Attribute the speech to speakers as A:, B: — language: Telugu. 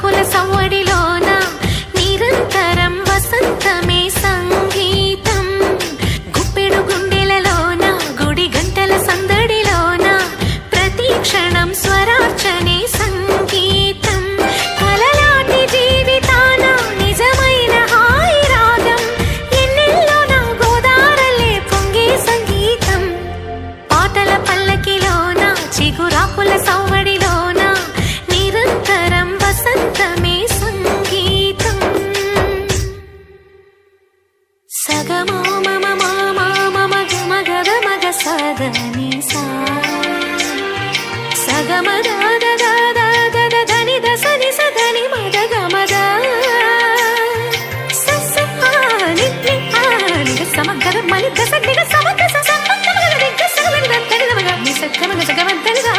A: খুলে సగమో మమ మామ మగ మగద మగ సదని సా సగమ దాద దాద దద ధని దసని సదని మద గమద సస ఆని త్రి ఆని సమ గద మలి దస నిగ సమ దస సమ గద నిగ సగమ గద దని దమ గ ని సగమ గద గమ దని దా